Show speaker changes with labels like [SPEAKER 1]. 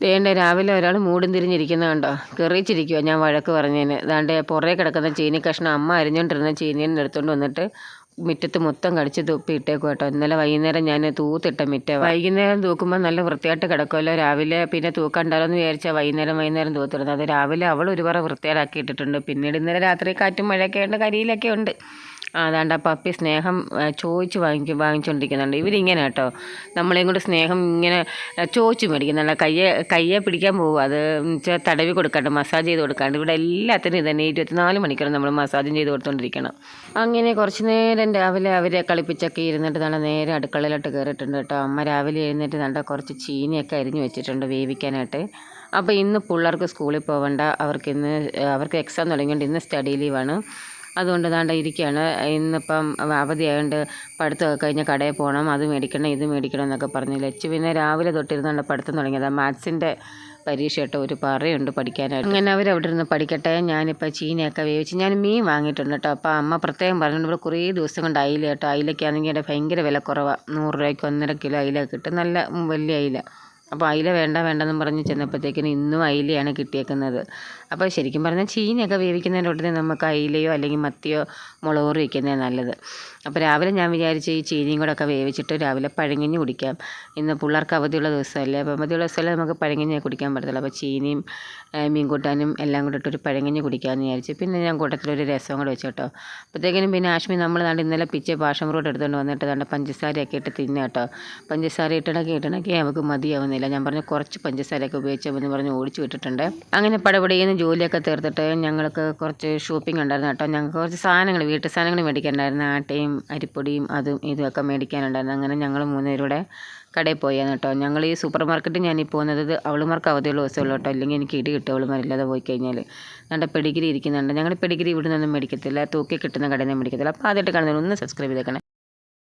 [SPEAKER 1] ദേണ്ട രാവിലെ ഒരാൾ മൂടും തിരിഞ്ഞിരിക്കുന്ന കണ്ടോ? കെറിയിച്ചിരിക്കുവോ ഞാൻ വഴക്ക് പറഞ്ഞതിന് ദാണ്ട് പുറകെ കിടക്കുന്ന ചീനി കഷ്ണം അമ്മ അരിഞ്ഞോണ്ടിരുന്ന ചീനിയെ എടുത്തുകൊണ്ട് വന്നിട്ട് മുറ്റത്ത് മൊത്തം കടിച്ച് തുപ്പി ഇട്ടേക്കും കേട്ടോ ഇന്നലെ വൈകുന്നേരം ഞാൻ തൂത്തിട്ട മിറ്റ വൈകുന്നേരം തൂക്കുമ്പോൾ നല്ല വൃത്തിയായിട്ട് കിടക്കുമല്ലോ രാവിലെ പിന്നെ തൂക്കണ്ടാലോ എന്ന് വിചാരിച്ചാൽ വൈകുന്നേരം വൈകുന്നേരം തൂത്തിരുന്നത് അത് രാവിലെ അവൾ ഒരുപാട് വൃത്തിയാക്കി ഇട്ടിട്ടുണ്ട് പിന്നീട് ഇന്നലെ രാത്രി കാറ്റും മഴയൊക്കെ ഉണ്ട് കരിയിലൊക്കെ ഉണ്ട്. അതാണ്ട് ആ പപ്പി സ്നേഹം ചോദിച്ച് വാങ്ങിക്കും വാങ്ങിച്ചുകൊണ്ടിരിക്കുന്നുണ്ട് ഇവരിങ്ങനെ കേട്ടോ. നമ്മളെയും കൊണ്ട് സ്നേഹം ഇങ്ങനെ ചോദിച്ച് മേടിക്കുന്നുണ്ട്. കയ്യെ കയ്യെ പിടിക്കാൻ പോകും അത് തടവി കൊടുക്കാണ്ട് മസാജ് ചെയ്ത് കൊടുക്കാണ്ട്. ഇവിടെ എല്ലാത്തിനും ഇതന്നെ. ഇരുപത്തിനാല് മണിക്കൂർ നമ്മൾ മസാജും ചെയ്ത് കൊടുത്തുകൊണ്ടിരിക്കണം അങ്ങനെ കുറച്ച് നേരം രാവിലെ അവരെ കളിപ്പിച്ചൊക്കെ ഇരുന്നിട്ട് നല്ല നേരെ അടുക്കളയിലോട്ട് കയറിയിട്ടുണ്ട് കേട്ടോ. അമ്മ രാവിലെ എഴുന്നേറ്റ് നല്ല കുറച്ച് ചീനിയൊക്കെ അരിഞ്ഞ് വെച്ചിട്ടുണ്ട് വേവിക്കാനായിട്ട്. അപ്പോൾ ഇന്ന് പിള്ളേർക്ക് സ്കൂളിൽ പോകണ്ട അവർക്ക് ഇന്ന് അവർക്ക് എക്സാം തുടങ്ങിയോണ്ട് ഇന്ന് സ്റ്റഡി ലീവാണ് അതുകൊണ്ട് ദാണ്ട ഇരിക്കുകയാണ് ഇന്നിപ്പം അവധിയായതുകൊണ്ട് പഠിത്തമൊക്കെ കഴിഞ്ഞ് കടയിൽ പോകണം അത് മേടിക്കണം ഇത് മേടിക്കണം എന്നൊക്കെ പറഞ്ഞ് ലച്ച്. പിന്നെ രാവിലെ തൊട്ടിരുന്നാണ് പഠിത്തം തുടങ്ങിയത്. മാത്സിന്റെ പരീക്ഷ കേട്ടോ ഒരു പറയുണ്ട് പഠിക്കാനായിട്ട്. അങ്ങനെ അവർ അവിടെ ഇരുന്ന് പഠിക്കട്ടെ. ഞാനിപ്പോൾ ചീനയൊക്കെ വേവിച്ച് ഞാൻ മീൻ വാങ്ങിയിട്ടുണ്ട് കേട്ടോ. അപ്പോൾ അമ്മ പ്രത്യേകം പറഞ്ഞിട്ടുണ്ട്. ഇവിടെ കുറേ ദിവസം കൊണ്ട് അയില കേട്ടോ. അയിലയ്ക്കാണെങ്കിൽ ഭയങ്കര വില കുറവാണ് നൂറ് രൂപയ്ക്ക് ഒന്നര കിലോ അയില കിട്ടും. നല്ല വലിയ അയില. അപ്പോൾ അയില വേണ്ട വേണ്ടെന്നും പറഞ്ഞ് ചെന്നപ്പോഴത്തേക്കിന് ഇന്നും അയിലയാണ് കിട്ടിയേക്കുന്നത്. അപ്പോൾ ശരിക്കും പറഞ്ഞാൽ ചീനിയൊക്കെ ഉടനെ നമുക്ക് അയിലയോ അല്ലെങ്കിൽ മത്തിയോ മുളക് കറി വയ്ക്കുന്നതാണ് നല്ലത്. അപ്പോൾ രാവിലെ ഞാൻ വിചാരിച്ച് ഈ ചീനിയും കൂടെ ഒക്കെ വേവിച്ചിട്ട് രാവിലെ പഴങ്ങിഞ്ഞ് കുടിക്കാം. ഇന്ന് പിള്ളേർക്ക് അവധിയുള്ള ദിവസമല്ലേ അപ്പോൾ അവധിയുള്ള ദിവസമല്ലേ നമുക്ക് പഴങ്ങിഞ്ഞേ കുടിക്കാൻ പറ്റത്തുള്ളൂ. അപ്പോൾ ചീനിയും മീൻകൂട്ടാനും മീൻ കൂട്ടാനും എല്ലാം കൂടെ ഇട്ടൊരു പഴങ്ങിഞ്ഞ് കുടിക്കാമെന്ന് വിചാരിച്ചു പിന്നെ ഞാൻ കൂട്ടത്തിലൊരു രസം കൂടെ വെച്ചു കേട്ടോ. അപ്പോഴത്തേക്കിനും പിന്നെ ആഷ്മി നമ്മൾ ദാണ്ട് ഇന്നലെ പിച്ച പാഷം റോഡ് എടുത്തുകൊണ്ട് വന്നിട്ട് ദാണ്ട് പഞ്ചസാരയൊക്കെ ഇട്ട് തിന്നാട്ടോ പഞ്ചസാര ഇട്ടിണക്കി ഇട്ടിണക്കി നമുക്ക് മതിയാവുന്നില്ല ഞാൻ പറഞ്ഞു കുറച്ച് പഞ്ചസാരയൊക്കെ ഉപയോഗിച്ചെന്ന് പറഞ്ഞ് ഓടിച്ചു വിട്ടിട്ടുണ്ട്. അങ്ങനെ പടപടിയെന്ന് ജോലിയൊക്കെ തീർത്തിട്ട് ഞങ്ങൾക്ക് കുറച്ച് ഷോപ്പിംഗ് ഉണ്ടായിരുന്നു കേട്ടോ. ഞങ്ങൾക്ക് കുറച്ച് സാധനങ്ങൾ വീട്ടു സാധനങ്ങൾ മേടിക്കാനുണ്ടായിരുന്നു. ആട്ടയും അരിപ്പൊടിയും അതും ഇതുമൊക്കെ മേടിക്കാനുണ്ടായിരുന്നു. അങ്ങനെ ഞങ്ങൾ മൂന്നുപേരുടെ കടയിൽ പോയാണ് കേട്ടോ. ഞങ്ങൾ ഈ സൂപ്പർ മാർക്കറ്റിൽ ഞാൻ ഈ പോകുന്നത് അവളുമാർക്ക് അവധിയുള്ള ദിവസമുള്ളൂ കേട്ടോ. അല്ലെങ്കിൽ എനിക്ക് ഇടി കിട്ടും അവളുമാരില്ലാതെ പോയി കഴിഞ്ഞാൽ നല്ല പെഡിഗിരി ഇരിക്കുന്നുണ്ട്. ഞങ്ങൾ പെഡിഗിരി ഇവിടെ നിന്നൊന്നും മേടിക്കത്തില്ല. തൂക്കി കിട്ടുന്ന കടയിൽ നിന്ന് മേടിക്കത്തില്ല. അപ്പോൾ ആദ്യമായിട്ട് കാണുന്നതിന് ഒന്ന് സബ്സ്ക്രൈബ് ചെയ്തേക്കണേ.